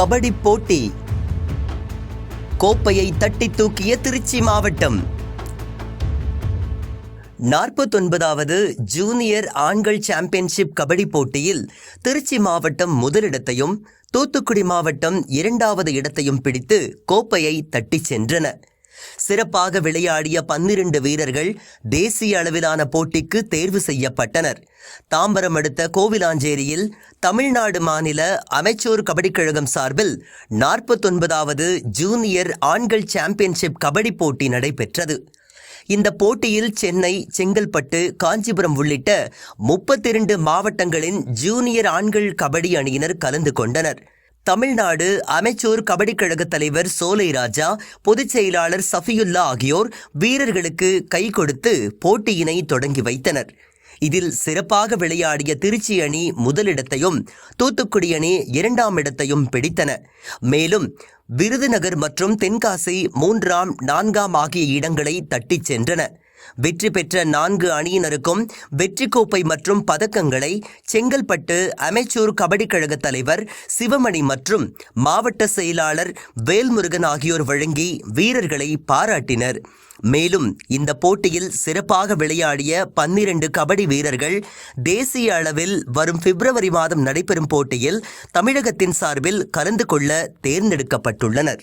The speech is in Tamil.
கபடி போட்டி. கோப்பையை தட்டி தூக்கிய திருச்சி மாவட்டம். நாற்பத்தொன்பதாவது ஜூனியர் ஆண்கள் சாம்பியன்ஷிப் கபடி போட்டியில் திருச்சி மாவட்டம் முதலிடத்தையும் தூத்துக்குடி மாவட்டம் இரண்டாவது இடத்தையும் பிடித்து கோப்பையை தட்டிச் சென்றன. சிறப்பாக விளையாடிய பன்னிரண்டு வீரர்கள் தேசிய அளவிலான போட்டிக்கு தேர்வு செய்யப்பட்டனர். தாம்பரம் அடுத்த கோவிலாஞ்சேரியில் தமிழ்நாடு மாநில அமைச்சூர் கபடி கழகம் சார்பில் நாற்பத்தொன்பதாவது ஜூனியர் ஆண்கள் சாம்பியன்ஷிப் கபடி போட்டி நடைபெற்றது. இந்த போட்டியில் சென்னை செங்கல்பட்டு காஞ்சிபுரம் உள்ளிட்ட முப்பத்திரண்டு மாவட்டங்களின் ஜூனியர் ஆண்கள் கபடி அணியினர் கலந்து கொண்டனர். தமிழ்நாடு அமைச்சூர் கபடி கழக தலைவர் சோலை ராஜா பொதுச் செயலாளர் சஃபியுல்லா ஆகியோர் வீரர்களுக்கு கை கொடுத்து போட்டியினை தொடங்கி வைத்தனர். இதில் சிறப்பாக விளையாடிய திருச்சி அணி முதலிடத்தையும் தூத்துக்குடி அணி இரண்டாம் இடத்தையும் பிடித்தன. மேலும் விருதுநகர் மற்றும் தென்காசி மூன்றாம் நான்காம் ஆகிய இடங்களை தட்டிச் சென்றன. வெற்றி பெற்ற நான்கு அணியினருக்கும் வெற்றி கோப்பை மற்றும் பதக்கங்களை செங்கல்பட்டு அமைச்சூர் கபடி கழக தலைவர் சிவமணி மற்றும் மாவட்ட செயலாளர் வேல்முருகன் ஆகியோர் வழங்கி வீரர்களை பாராட்டினர். மேலும் இந்த போட்டியில் சிறப்பாக விளையாடிய பன்னிரண்டு கபடி வீரர்கள் தேசிய அளவில் வரும் பிப்ரவரி மாதம் நடைபெறும் போட்டியில் தமிழகத்தின் சார்பில் கலந்து கொள்ள தேர்ந்தெடுக்கப்பட்டுள்ளனர்.